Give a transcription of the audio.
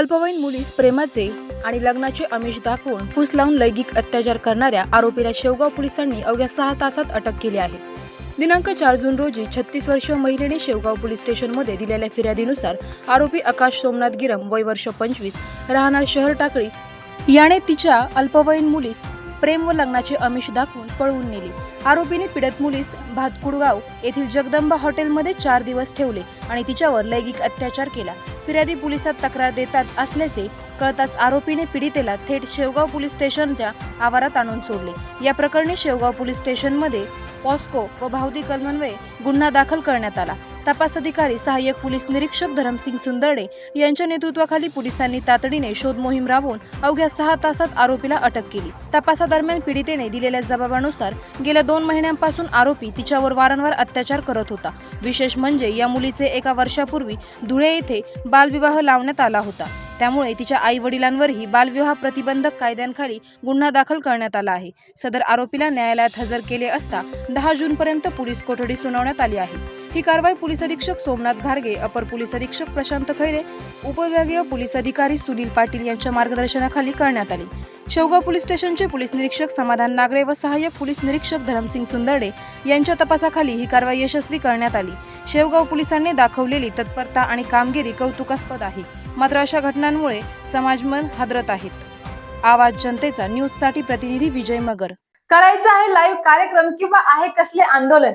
अल्पवयीन मुलीस प्रेमाचे आणि लग्नाचे आमिष दाखवून फूस लावून लैंगिक अत्याचार करणाऱ्या आरोपीला शेवगाव पोलिसांनी अवघ्या सहा तासात अटक केली आहे. दिनांक चार जून रोजी छत्तीस वर्षीय महिलेने शेवगाव पोलीस स्टेशनमध्ये दिलेल्या फिर्यादीनुसार आरोपी आकाश सोमनाथ गिरम वय वर्ष पंचवीस राहणार शहर टाकळी. याने तिच्या अल्पवयीन मुलीस प्रेम व लग्नाचे आमिष दाखवून पळवून नेली. आरोपीने पीडित मुलीस भातकुडगाव येथील जगदंबा हॉटेलमध्ये चार दिवस ठेवले आणि तिच्यावर लैंगिक अत्याचार केला. फिर्यादी पोलिसात तक्रार देतात असल्याचे कळताच आरोपीने पीडितेला थेट शेवगाव पोलीस स्टेशनच्या आवारात आणून सोडले. या प्रकरणी शेवगाव पोलीस स्टेशनमध्ये पॉस्को व भावदी कलमन्वये गुन्हा दाखल करण्यात आला. तपास अधिकारी सहाय्यक पोलीस निरीक्षक धरमसिंग सुंदरडे यांच्या नेतृत्वाखाली पोलिसांनी तातडीने शोध मोहीम राबवून अवघ्या सहा तासात आरोपीला अटक केली. तपासादरम्यान पीडितेने दिलेल्या जबाबानुसार गेल्या दोन महिन्यांपासून आरोपी तिच्यावर वारंवार अत्याचार करत होता. विशेष म्हणजे या मुलीचे एका वर्षापूर्वी धुळे येथे बालविवाह लावण्यात आला होता. त्यामुळे तिच्या आई वडिलांवरही बालविवाह प्रतिबंधक कायद्यांखाली गुन्हा दाखल करण्यात आला आहे. सदर आरोपीला न्यायालयात हजर केले असता दहा जून पर्यंत पोलीस कोठडी सुनावण्यात आली आहे. ही कारवाई पोलीस अधीक्षक सोमनाथ घारगे अपर पोलीस अधीक्षक प्रशांत खैरे उपविभागीय पोलीस अधिकारी सुनील पाटील यांच्या मार्गदर्शनाखाली करण्यात आली. शेवगाव पोलीस स्टेशनचे पोलीस निरीक्षक समाधान नागरे व सहाय्यक पोलीस निरीक्षक धरमसिंग सुंदरडे यांच्या तपासाखाली ही कारवाई यशस्वी करण्यात आली. शेवगाव पोलिसांनी दाखवलेली तत्परता आणि कामगिरी कौतुकास्पद आहे. मात्र अशा घटनांमुळे समाजमन हादरत आहेत आवाज जनतेचा न्यूजसाठी प्रतिनिधी विजय मगर. करायचं आहे लाईव्ह कार्यक्रम किंवा आहे कसले आंदोलन?